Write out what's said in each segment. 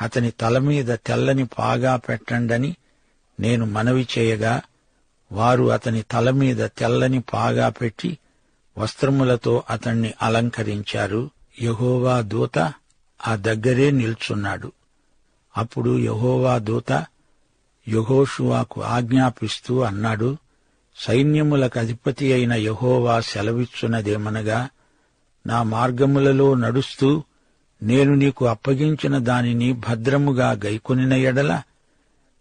అతని తల మీద తెల్లని పాగా పెట్టండని నేను మనవి చేయగా వారు అతని తల మీద తెల్లని పాగా పెట్టి వస్త్రములతో అతణ్ణి అలంకరించారు. యహోవా దూత ఆ దగ్గరే నిల్చున్నాడు. అప్పుడు యహోవా దూత యహోషువాకు ఆజ్ఞాపిస్తూ అన్నాడు సైన్యములకు అధిపతి అయిన యహోవా సెలవిచ్చున్నదేమనగా నా మార్గములలో నడుస్తూ నేను నీకు అప్పగించిన దానిని భద్రముగా గైకొనిన ఎడల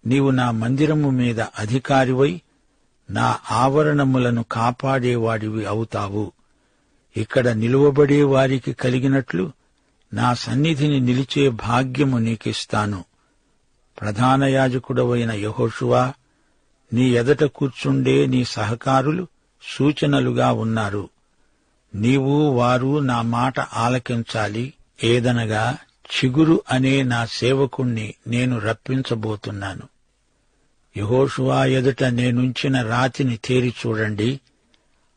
నీవు నా మందిరము మీద అధికారివై నా ఆవరణములను కాపాడేవాడివి అవుతావు. ఇక్కడ నిలువబడే వారికి కలిగినట్లు నా సన్నిధిని నిలిచే భాగ్యము నీకిస్తాను. ప్రధాన యాజకుడవైన యహోషువా నీ ఎదట కూర్చుండే నీ సహకారులు సూచనలుగా ఉన్నారు. నీవు వారు నా మాట ఆలకించాలి. ఏదనగా చిగురు అనే నా సేవకుణ్ణి నేను రప్పించబోతున్నాను. యహోషువా ఎదుట నేనుంచిన రాతిని తేరి చూడండి.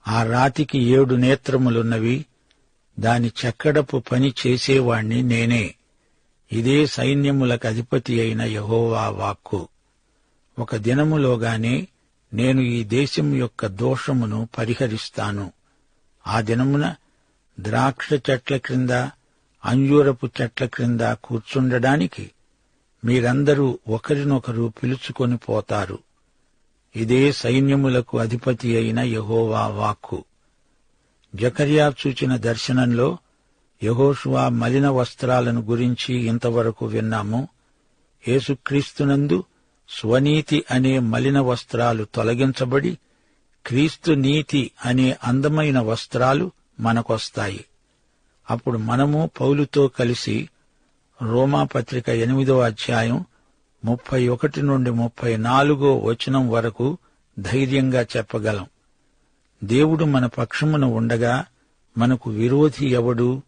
ఆ రాతికి ఏడు నేత్రములున్నవి. దాని చెక్కడపు పని చేసేవాణ్ణి నేనే. ఇదే సైన్యములకు అధిపతి అయిన యహోవా వాక్కు. ఒక దినములోగానే నేను ఈ దేశం యొక్క దోషమును పరిహరిస్తాను. ఆ దినమున ద్రాక్ష చెట్ల క్రింద అంజూరపు చెట్ల క్రింద కూర్చుండడానికి మీరందరూ ఒకరినొకరు పిలుచుకొని పోతారు. ఇదే సైన్యములకు అధిపతి అయిన యహోవా వాక్కు. జకర్యా చూచిన దర్శనంలో యహోషువా మలిన వస్త్రాలను గురించి ఇంతవరకు విన్నాము. యేసుక్రీస్తునందు స్వనీతి అనే మలిన వస్త్రాలు తొలగించబడి క్రీస్తు నీతి అనే అందమైన వస్త్రాలు మనకొస్తాయి. అప్పుడు మనము పౌలుతో కలిసి రోమాపత్రిక ఎనిమిదో అధ్యాయం ముప్పై ఒకటి నుండి ముప్పై నాలుగో వచనం వరకు ధైర్యంగా చెప్పగలం. దేవుడు మన పక్షమున ఉండగా మనకు విరోధి ఎవడు?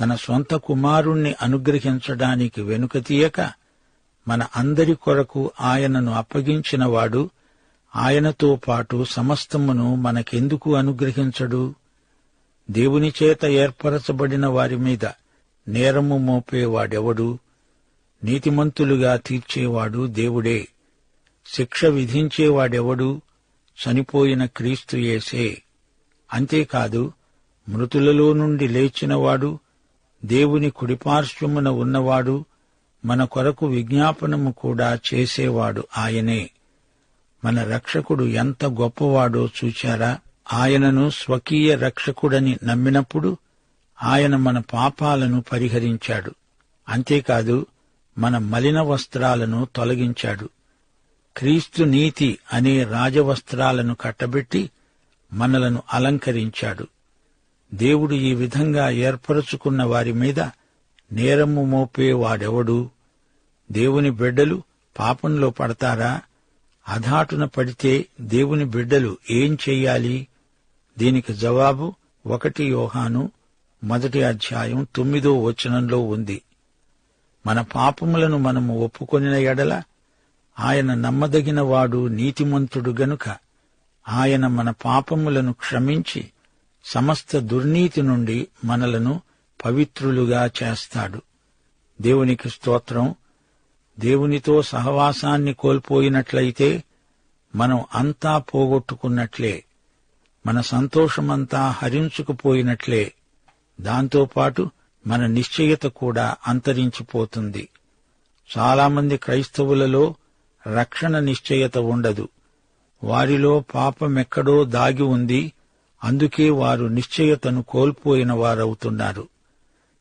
తన సొంత కుమారుణ్ణి అనుగ్రహించడానికి వెనుక తీయక మన అందరి కొరకు ఆయనను అప్పగించినవాడు ఆయనతో పాటు సమస్తమును మనకెందుకు అనుగ్రహించడు? దేవుని చేత ఏర్పరచబడిన వారి మీద నేరము మోపేవాడెవడు? నీతిమంతులుగా తీర్చేవాడు దేవుడే. శిక్ష విధించేవాడెవడు? చనిపోయిన క్రీస్తు యేసే. అంతేకాదు మృతులలో నుండి లేచినవాడు దేవుని కుడిపార్శ్వమున ఉన్నవాడు మన కొరకు విజ్ఞాపనము కూడా చేసేవాడు ఆయనే. మన రక్షకుడు ఎంత గొప్పవాడో చూచారా? ఆయనను స్వకీయ రక్షకుడని నమ్మినప్పుడు ఆయన మన పాపాలను పరిహరించాడు. అంతేకాదు మన మలిన వస్త్రాలను తొలగించాడు. క్రీస్తు నీతి అనే రాజవస్త్రాలను కట్టబెట్టి మనలను అలంకరించాడు. దేవుడు ఈ విధంగా ఏర్పరచుకున్న వారి మీద నేరము మోపేవాడెవడు? దేవుని బిడ్డలు పాపంలో పడతారా? అధాటున పడితే దేవుని బిడ్డలు ఏం చెయ్యాలి? దీనికి జవాబు ఒకటి యోహాను మొదటి అధ్యాయం తొమ్మిదో వచనంలో ఉంది. మన పాపములను మనము ఒప్పుకొనిన ఎడల ఆయన నమ్మదగిన వాడు నీతిమంతుడు గనుక ఆయన మన పాపములను క్షమించి సమస్త దుర్నీతి నుండి మనలను పవిత్రులుగా చేస్తాడు. దేవునికి స్తోత్రం. దేవునితో సహవాసాన్ని కోల్పోయినట్లయితే మనం అంతా పోగొట్టుకున్నట్లే. మన సంతోషమంతా హరించుకుపోయినట్లే. దాంతోపాటు మన నిశ్చయత కూడా అంతరించిపోతుంది. చాలామంది క్రైస్తవులలో రక్షణ నిశ్చయత ఉండదు. వారిలో పాపమెక్కడో దాగి ఉంది. అందుకే వారు నిశ్చయతను కోల్పోయిన వారవుతున్నారు.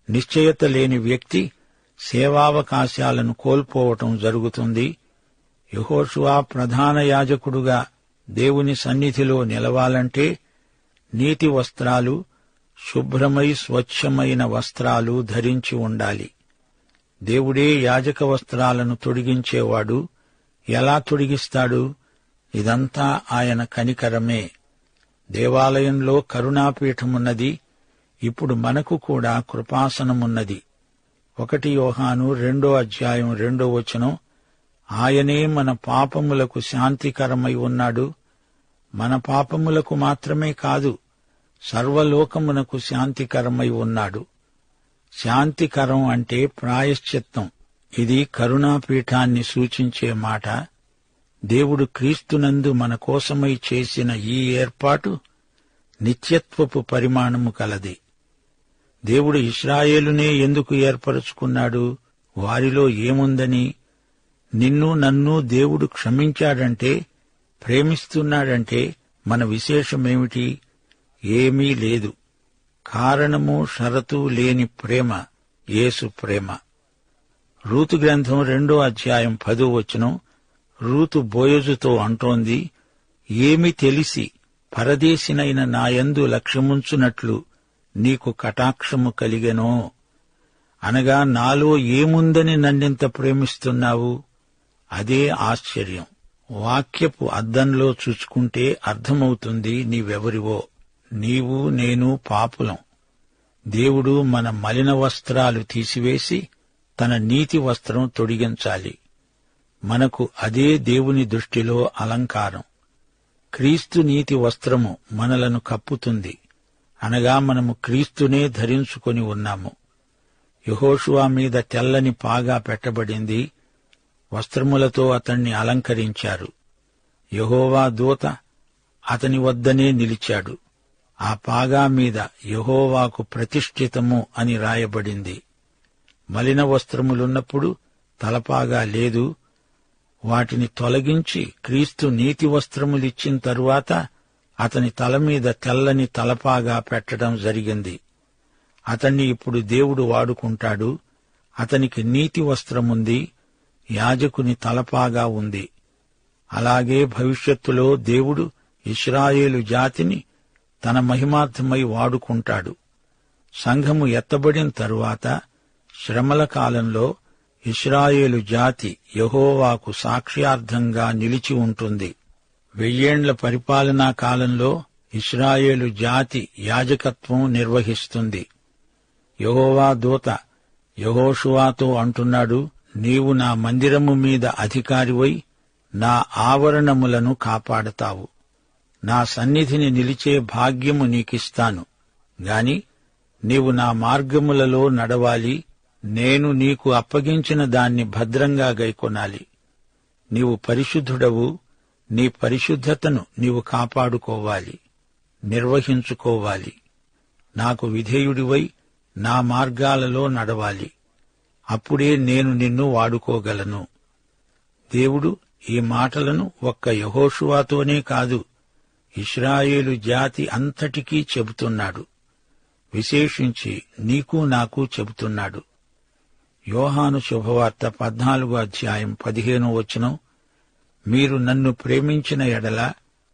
నిశ్చయత లేని వ్యక్తి సేవావకాశాలను కోల్పోవటం జరుగుతుంది. యహోషువా ప్రధాన యాజకుడుగా దేవుని సన్నిధిలో నిలవాలంటే నీతి వస్త్రాలు శుభ్రమై స్వచ్ఛమైన వస్త్రాలు ధరించి ఉండాలి. దేవుడే యాజక వస్త్రాలను తొడిగించేవాడు ఎలా తొడిగిస్తాడు? ఇదంతా ఆయన కనికరమే. దేవాలయంలో కరుణాపీఠమున్నది ఇప్పుడు మనకు కూడా కృపాసనమున్నది. ఒకటి యోహాను రెండో అధ్యాయం రెండో వచనం ఆయనే మన పాపములకు శాంతికరమై ఉన్నాడు. మన పాపములకు మాత్రమే కాదు సర్వలోకమునకు శాంతికరమై ఉన్నాడు. శాంతికరం అంటే ప్రాయశ్చిత్తం. ఇది కరుణాపీఠాన్ని సూచించే మాట. దేవుడు క్రీస్తునందు మన కోసమై చేసిన ఈ ఏర్పాటు నిత్యత్వపు పరిమాణము కలది. దేవుడు ఇస్రాయేలునే ఎందుకు ఏర్పరుచుకున్నాడు? వారిలో ఏముందని నిన్ను నన్ను దేవుడు క్షమించాడంటే ప్రేమిస్తున్నాడంటే మన విశేషమేమిటి? ఏమీ లేదు. కారణము షరతు లేని ప్రేమ యేసు ప్రేమ. రూతు గ్రంథం రెండో అధ్యాయం పదో వచనం రూతు బోయజుతో అంటోంది ఏమి తెలిసి పరదేశినైన నాయందు లక్ష్యముంచునట్లు నీకు కటాక్షము కలిగెనో. అనగా నాలో ఏముందని నన్నింత ప్రేమిస్తున్నావు? అదే ఆశ్చర్యం. వాక్యపు అద్దంలో చూచుకుంటే అర్థమవుతుంది నీవెవరివో. నీవు నేను పాపులం. దేవుడు మన మలిన వస్త్రాలు తీసివేసి తన నీతి వస్త్రం తొడిగించాలి. మనకు అదే దేవుని దృష్టిలో అలంకారం. క్రీస్తు నీతి వస్త్రము మనలను కప్పుతుంది. అనగా మనము క్రీస్తునే ధరించుకొని ఉన్నాము. యహోషువా మీద తెల్లని పాగా పెట్టబడింది. వస్త్రములతో అతణ్ణి అలంకరించారు. యహోవా దూత అతని వద్దనే నిలిచాడు. ఆ పాగా మీద యహోవాకు ప్రతిష్ఠితము అని రాయబడింది. మలిన వస్త్రములున్నప్పుడు తలపాగా లేదు. వాటిని తొలగించి క్రీస్తు నీతి వస్త్రములిచ్చిన తరువాత అతని తల మీద తెల్లని తలపాగా పెట్టడం జరిగింది. అతన్ని ఇప్పుడు దేవుడు వాడుకుంటాడు. అతనికి నీతి వస్త్రముంది. యాజకుని తలపాగా ఉంది. అలాగే భవిష్యత్తులో దేవుడు ఇస్రాయేలు జాతిని తన మహిమార్థమై వాడుకుంటాడు. సంఘము ఎత్తబడిన తరువాత శ్రమల కాలంలో ఇస్రాయేలు జాతి యహోవాకు సాక్ష్యార్థంగా నిలిచి ఉంటుంది. వెయ్యేండ్ల పరిపాలనా కాలంలో ఇస్రాయేలు జాతి యాజకత్వం నిర్వహిస్తుంది. యహోవా దూత యహోషువాతో అంటున్నాడు నీవు నా మందిరము మీద అధికారివై నా ఆవరణములను కాపాడతావు. నా సన్నిధిని నిలిచే భాగ్యము నీకిస్తాను. గాని నీవు నా మార్గములలో నడవాలి. నేను నీకు అప్పగించిన దాన్ని భద్రంగా గైకొనాలి. నీవు పరిశుద్ధుడవు. నీ పరిశుద్ధతను నీవు కాపాడుకోవాలి. నిర్వహించుకోవాలి. నాకు విధేయుడివై నా మార్గాలలో నడవాలి. అప్పుడే నేను నిన్ను వాడుకోగలను. దేవుడు ఈ మాటలను ఒక్క యహోషువాతోనే కాదు ఇస్రాయేలు జాతి అంతటికీ చెబుతున్నాడు. విశేషించి నీకు నాకు చెబుతున్నాడు. యోహాను శుభవార్త పద్నాలుగో అధ్యాయం పదిహేను వచనం మీరు నన్ను ప్రేమించిన ఎడల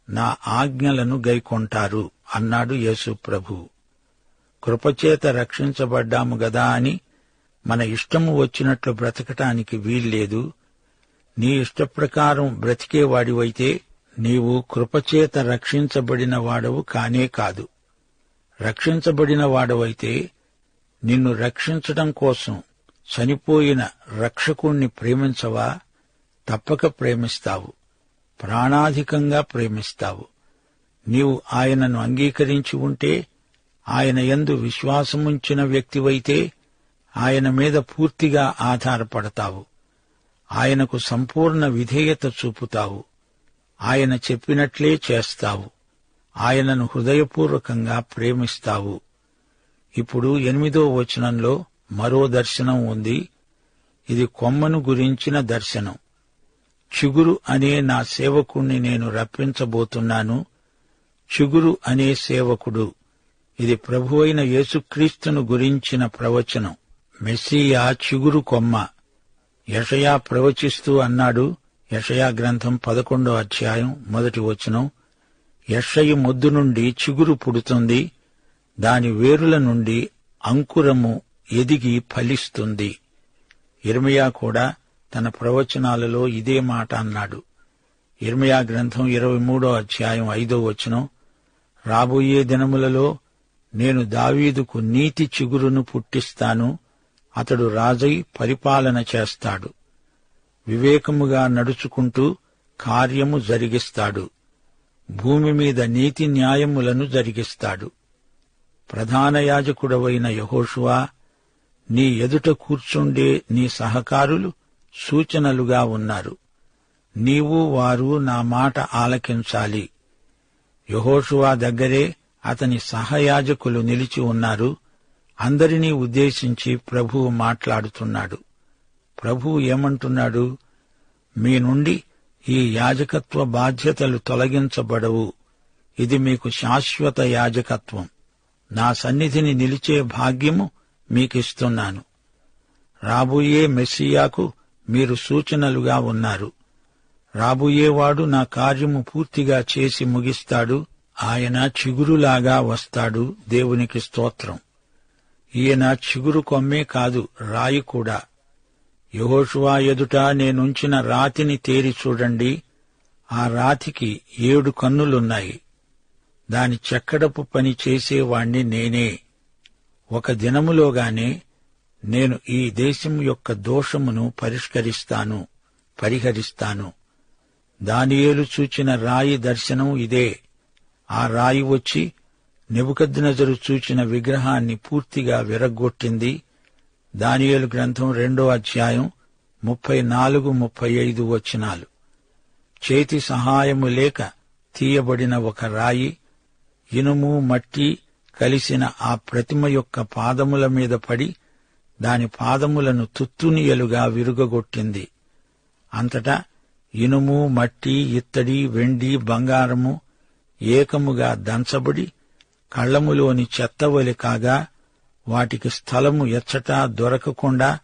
నా ఆజ్ఞలను గైకొంటారు అన్నాడు యేసు ప్రభు. కృపచేత రక్షించబడ్డాము గదా అని మన ఇష్టము వచ్చినట్లు బ్రతకటానికి వీల్లేదు. నీ ఇష్టప్రకారం బ్రతికేవాడివైతే నీవు కృపచేత రక్షించబడిన వాడవు కానే కాదు. రక్షించబడిన వాడవైతే నిన్ను రక్షించడం కోసం చనిపోయిన రక్షకుణ్ణి ప్రేమించవా? తప్పక ప్రేమిస్తావు. ప్రాణాధికంగా ప్రేమిస్తావు. నీవు ఆయనను అంగీకరించి ఉంటే ఆయన ఎందు విశ్వాసముంచిన వ్యక్తివైతే ఆయన మీద పూర్తిగా ఆధారపడతావు. ఆయనకు సంపూర్ణ విధేయత చూపుతావు. ఆయన చెప్పినట్లే చేస్తావు. ఆయనను హృదయపూర్వకంగా ప్రేమిస్తావు. ఇప్పుడు ఎనిమిదో వచనంలో మరో దర్శనం ఉంది. ఇది కొమ్మను గురించిన దర్శనం. చిగురు అనే నా సేవకుణ్ణి నేను రప్పించబోతున్నాను. చిగురు అనే సేవకుడు. ఇది ప్రభువైన యేసుక్రీస్తును గురించిన ప్రవచనం. మెస్సియా చిగురు కొమ్మ. యషయా ప్రవచిస్తూ అన్నాడు యషయా గ్రంథం పదకొండో అధ్యాయం మొదటి వచనం. యషయి మొద్దు నుండి చిగురు పుడుతుంది దాని వేరుల నుండి అంకురము ఎదిగి ఫలిస్తుంది. ఇర్మియా కూడా తన ప్రవచనాలలో ఇదే మాట అన్నాడు. ఇర్మియా గ్రంథం ఇరవై మూడో అధ్యాయం ఐదో వచనం. రాబోయే దినములలో నేను దావీదుకు నీతి చిగురును పుట్టిస్తాను అతడు రాజై పరిపాలన చేస్తాడు. వివేకముగా నడుచుకుంటూ కార్యము జరిగిస్తాడు. భూమి మీద నీతి న్యాయములను జరిగిస్తాడు. ప్రధాన యాజకుడవైన యహోషువా నీ ఎదుట కూర్చుండే నీ సహకారులు సూచనలుగా ఉన్నారు. నీవు వారు నా మాట ఆలకించాలి. యహోషువా దగ్గరే అతని సహయాజకులు నిలిచి ఉన్నారు. అందరినీ ఉద్దేశించి ప్రభువు మాట్లాడుతున్నాడు. ప్రభువు ఏమంటున్నాడు? మీ నుండి ఈ యాజకత్వ బాధ్యతలు తొలగించబడవు. ఇది మీకు శాశ్వత యాజకత్వం. నా సన్నిధిని నిలిచే భాగ్యము మీకిస్తున్నాను. రాబోయే మెస్సియాకు మీరు సూచనలుగా ఉన్నారు. రాబోయేవాడు నా కార్యము పూర్తిగా చేసి ముగిస్తాడు. ఆయన చిగురులాగా వస్తాడు. దేవునికి స్తోత్రం. ఈయన చిగురు కొమ్మే కాదు రాయి కూడా. యహోషువా ఎదుట నేనుంచిన రాతిని తేరి చూడండి. ఆ రాతికి ఏడు కన్నులున్నాయి. దాని చెక్కడపు పని చేసేవాణ్ణి నేనే. ఒక దినములోగానే నేను ఈ దేశం యొక్క దోషమును పరిష్కరిస్తాను పరిహరిస్తాను. దానియేలు చూచిన రాయి దర్శనం ఇదే. ఆ రాయి వచ్చి నెబుకద్నజరు చూచిన విగ్రహాన్ని పూర్తిగా విరగ్గొట్టింది. దానియేలు గ్రంథం రెండో అధ్యాయం ముప్పై నాలుగు ముప్పై ఐదు వచనాలు. చేతి సహాయము లేక తీయబడిన ఒక రాయి ఇనుము మట్టి కలిసిన ఆ ప్రతిమ యొక్క పాదముల మీద పడి దాని పాదములను తుత్తునియలుగా విరుగగొట్టింది. అంతటా ఇనుము మట్టి ఇత్తడి వెండి బంగారము ఏకముగా దంచబడి కళ్ళములోని చెత్తవలి కాగా వాటికి స్థలము ఎచ్చటా దొరకకుండా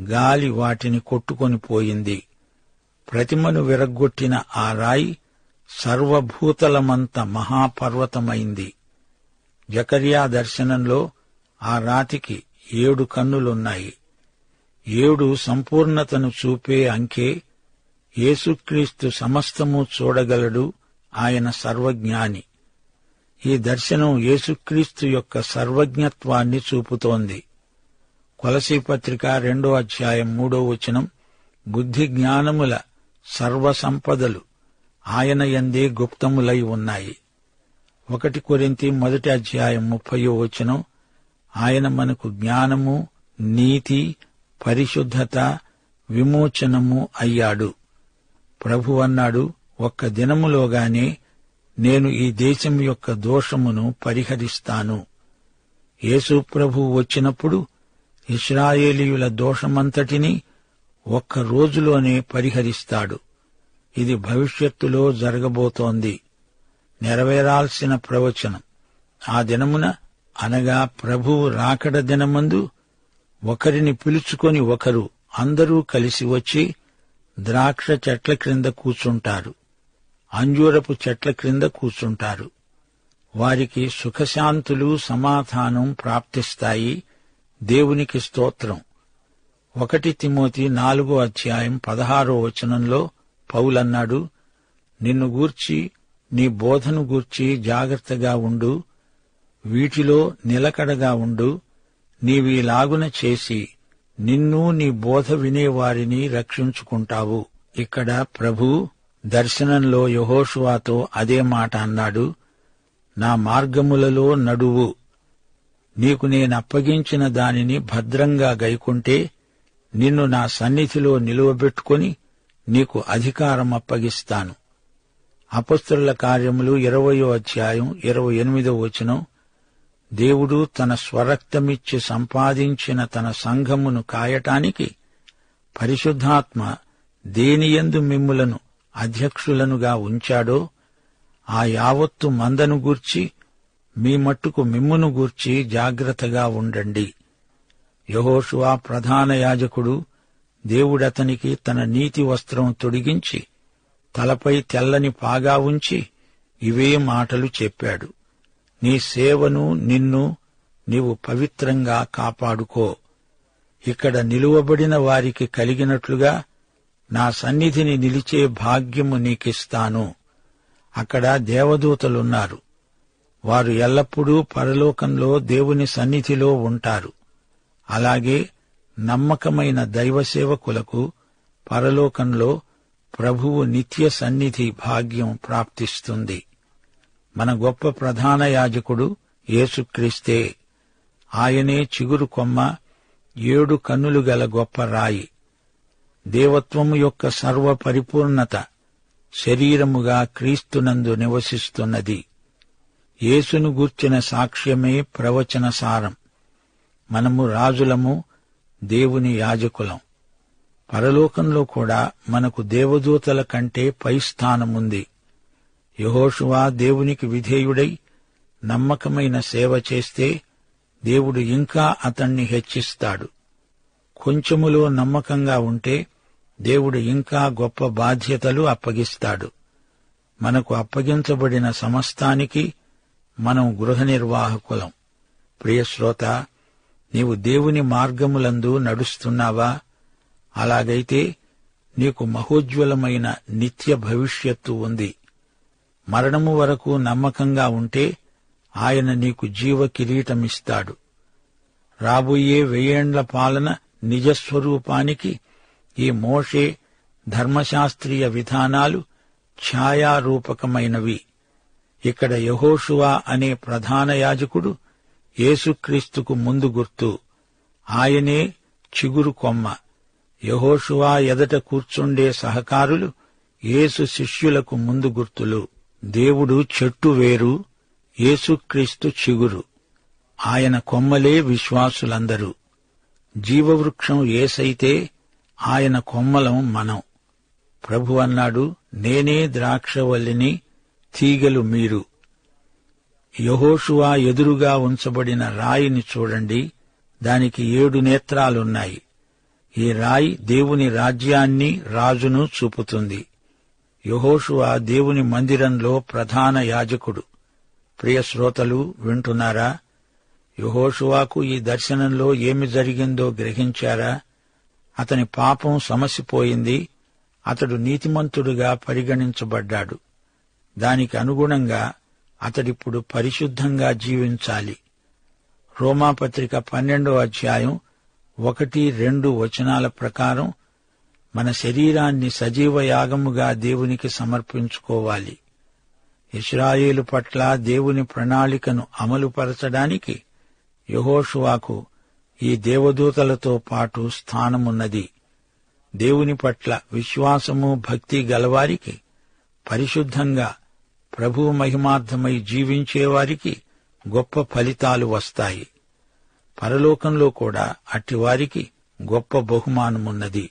గాలి వాటిని కొట్టుకొని పోయింది. ప్రతిమను విరగ్గొట్టిన ఆ రాయి సర్వభూతలమంత మహాపర్వతమైంది. జకర్యా దర్శనంలో ఆ రాతికి ఏడు కన్నులున్నాయి. ఏడు సంపూర్ణతను చూపే అంకే యేసుక్రీస్తు సమస్తము చూడగలడు ఆయన సర్వజ్ఞాని. ఈ దర్శనం యేసుక్రీస్తు యొక్క సర్వజ్ఞత్వాన్ని చూపుతోంది. కొలసీపత్రిక రెండో అధ్యాయం మూడో వచనం బుద్ధి జ్ఞానముల సర్వసంపదలు ఆయన ఎందే గుప్తములై ఉన్నాయి. ఒకటి కొరింతి మొదటి అధ్యాయం ముప్పయో వచనం ఆయన మనకు జ్ఞానము నీతి పరిశుద్ధత విమోచనము అయ్యాడు. ప్రభు అన్నాడు ఒక్క దినములోగానే నేను ఈ దేశం యొక్క దోషమును పరిహరిస్తాను. యేసు ప్రభు వచ్చినప్పుడు ఇస్రాయేలీయుల దోషమంతటినీ ఒక్క రోజులోనే పరిహరిస్తాడు. ఇది భవిష్యత్తులో జరగబోతోంది. నెరవేరాల్సిన ప్రవచనం. ఆ దినమున అనగా ప్రభువు రాకడ దినమందు ఒకరిని పిలుచుకొని ఒకరు అందరూ కలిసి వచ్చి ద్రాక్ష చెట్ల క్రింద కూర్చుంటారు. అంజూరపు చెట్ల క్రింద కూర్చుంటారు. వారికి సుఖశాంతులు సమాధానం ప్రాప్తిస్తాయి. దేవునికి స్తోత్రం. ఒకటి తిమోతి నాలుగో అధ్యాయం పదహారో వచనంలో పౌలన్నాడు నిన్ను గూర్చి నీ బోధను గూర్చి జాగ్రత్తగా ఉండు. వీటిలో నిలకడగా ఉండు. నీవీలాగున చేసి నిన్ను నీ బోధ వినేవారిని రక్షించుకుంటావు. ఇక్కడ ప్రభు దర్శనంలో యహోషువాతో అదే మాట అన్నాడు నా మార్గములలో నడువు. నీకు నేనప్పగించిన దానిని భద్రంగా గైకుంటే నిన్ను నా సన్నిధిలో నిలువబెట్టుకొని నీకు అధికారం అప్పగిస్తాను. అపస్తుల కార్యములు ఇరవయో అధ్యాయం ఇరవై ఎనిమిదో వచనం. దేవుడు తన స్వరక్తమిచ్చి సంపాదించిన తన సంఘమును కాయటానికి పరిశుద్ధాత్మ దేనియందు మిమ్ములను అధ్యక్షులనుగా ఉంచాడో ఆ యావత్తు మందను గూర్చి మీ మట్టుకు మిమ్మును గూర్చి జాగ్రత్తగా ఉండండి. యహోషువా ప్రధాన యాజకుడు దేవుడతనికి తన నీతి వస్త్రం తొడిగించి తలపై తెల్లని పాగా ఉంచి ఇవే మాటలు చెప్పాడు. నీ సేవను నిన్ను నీవు పవిత్రంగా కాపాడుకో. ఇక్కడ నిలువబడిన వారికి కలిగినట్లుగా నా సన్నిధిని నిలిచే భాగ్యము నీకిస్తాను. అక్కడ దేవదూతలున్నారు. వారు ఎల్లప్పుడూ పరలోకంలో దేవుని సన్నిధిలో ఉంటారు. అలాగే నమ్మకమైన దైవసేవకులకు పరలోకంలో ప్రభువు నిత్య సన్నిధి భాగ్యం ప్రాప్తిస్తుంది. మన గొప్ప ప్రధాన యాజకుడు యేసుక్రీస్తే. ఆయనే చిగురు కొమ్మ ఏడు కన్నులు గల గొప్ప రాయి. దేవత్వము యొక్క సర్వ పరిపూర్ణత శరీరముగా క్రీస్తునందు నివసిస్తున్నది. యేసును గూర్చిన సాక్ష్యమే ప్రవచన సారం. మనము రాజులము దేవుని యాజకులం. పరలోకంలో కూడా మనకు దేవదూతల కంటే పై స్థానముంది. యహోషువా దేవునికి విధేయుడై నమ్మకమైన సేవ చేస్తే దేవుడు ఇంకా అతణ్ణి హెచ్చిస్తాడు. కొంచెములో నమ్మకంగా ఉంటే దేవుడు ఇంకా గొప్ప బాధ్యతలు అప్పగిస్తాడు. మనకు అప్పగించబడిన సమస్తానికి మనం గృహ నిర్వాహకులం ప్రియశ్రోత నీవు దేవుని మార్గములందు నడుస్తున్నావా? అలాగైతే నీకు మహోజ్వలమైన నిత్య భవిష్యత్తు ఉంది. మరణము వరకు నమ్మకంగా ఉంటే ఆయన నీకు జీవ కిరీటమిస్తాడు. రాబోయే వెయ్యేండ్ల పాలన నిజస్వరూపానికి ఈ మోషే ధర్మశాస్త్రీయ విధానాలు ఛాయారూపకమైనవి. ఇక్కడ యహోషువా అనే ప్రధాన యాజకుడు యేసుక్రీస్తుకు ముందు గుర్తు. ఆయనే చిగురు కొమ్మ. యహోషువా ఎదట కూర్చుండే సహకారులు యేసు శిష్యులకు ముందు గుర్తులు. దేవుడు చెట్టు వేరు యేసుక్రీస్తు చిగురు. ఆయన కొమ్మలే విశ్వాసులందరూ. జీవవృక్షం ఏసైతే ఆయన కొమ్మలం మనం. ప్రభు అన్నాడు నేనే ద్రాక్షవల్లిని తీగలు మీరు. యహోషువా ఎదురుగా ఉంచబడిన రాయిని చూడండి దానికి ఏడు నేత్రాలున్నాయి. ఈ రాయి దేవుని రాజ్యాన్ని రాజును చూపుతుంది. యహోషువా దేవుని మందిరంలో ప్రధాన యాజకుడు. ప్రియ శ్రోతలు వింటున్నారా? యహోషువాకు ఈ దర్శనంలో ఏమి జరిగిందో గ్రహించారా? అతని పాపం సమసిపోయింది. అతడు నీతిమంతుడుగా పరిగణించబడ్డాడు. దానికి అనుగుణంగా అతడిప్పుడు పరిశుద్ధంగా జీవించాలి. రోమాపత్రిక పన్నెండో అధ్యాయం ఒకటి రెండు వచనాల ప్రకారం మన శరీరాన్ని సజీవ యాగముగా దేవునికి సమర్పించుకోవాలి. ఇస్రాయేలు పట్ల దేవుని ప్రణాళికను అమలుపరచడానికి యహోషువాకు ఈ దేవదూతలతో పాటు స్థానమున్నది. దేవుని పట్ల విశ్వాసము భక్తి గలవారికి పరిశుద్ధంగా ప్రభు మహిమార్థమై జీవించేవారికి గొప్ప ఫలితాలు వస్తాయి. పరలోకంలో కూడా అట్టివారికి గొప్ప బహుమానమున్నది.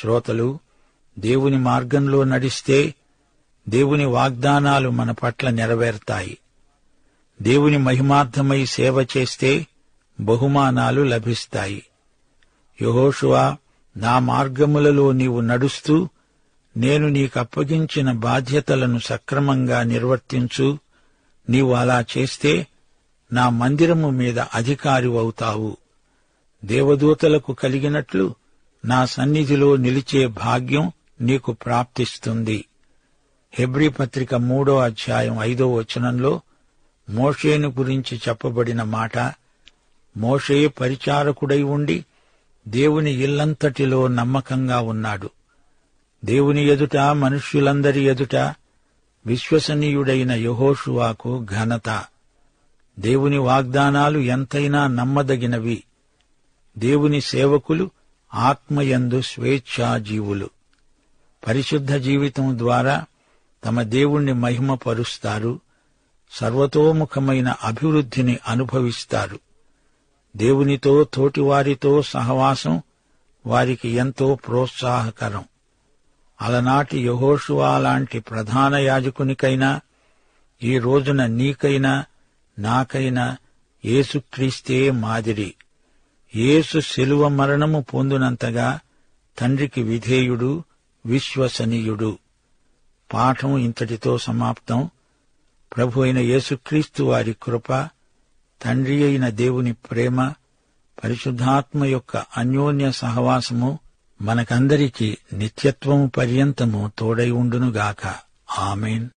శ్రోతలు దేవుని మార్గంలో నడిస్తే దేవుని వాగ్దానాలు మన పట్ల నెరవేరుతాయి. దేవుని మహిమార్థమై సేవ చేస్తే బహుమానాలు లభిస్తాయి. యహోషువా నా మార్గములలో నీవు నడుస్తూ నేను నీకప్పగించిన బాధ్యతలను సక్రమంగా నిర్వర్తించు. నీవు అలా చేస్తే నా మందిరము మీద అధికారి అవుతావు. దేవదూతలకు కలిగినట్లు నా సన్నిధిలో నిలిచే భాగ్యం నీకు ప్రాప్తిస్తుంది. హెబ్రి పత్రిక మూడో అధ్యాయం ఐదో వచనంలో మోషేను గురించి చెప్పబడిన మాట మోషే పరిచారకుడై ఉండి దేవుని ఇల్లంతటిలో నమ్మకంగా ఉన్నాడు. దేవుని ఎదుట మనుష్యులందరి ఎదుట విశ్వసనీయుడైన యహోషువాకు ఘనత. దేవుని వాగ్దానాలు ఎంతైనా నమ్మదగినవి. దేవుని సేవకులు ఆత్మయందు స్వేచ్ఛాజీవులు. పరిశుద్ధ జీవితం ద్వారా తమ దేవుణ్ణి మహిమపరుస్తారు. సర్వతోముఖమైన అభివృద్ధిని అనుభవిస్తారు. దేవునితో తోటివారితో సహవాసం వారికి ఎంతో ప్రోత్సాహకరం. అలనాటి యహోషువా లాంటి ప్రధాన యాజకునికైనా ఈ రోజున నీకైనా నాకైనా యేసుక్రీస్తే మాదిరి. యేసు శిలువ మరణము పొందునంతగా తండ్రికి విధేయుడు విశ్వసనీయుడు. పాఠం ఇంతటితో సమాప్తం. ప్రభు అయిన యేసుక్రీస్తు వారి కృప తండ్రి అయిన దేవుని ప్రేమ పరిశుద్ధాత్మ యొక్క అన్యోన్య సహవాసము మనకందరికీ నిత్యత్వము పర్యంతము తోడై ఉండునుగాక. ఆమెన్.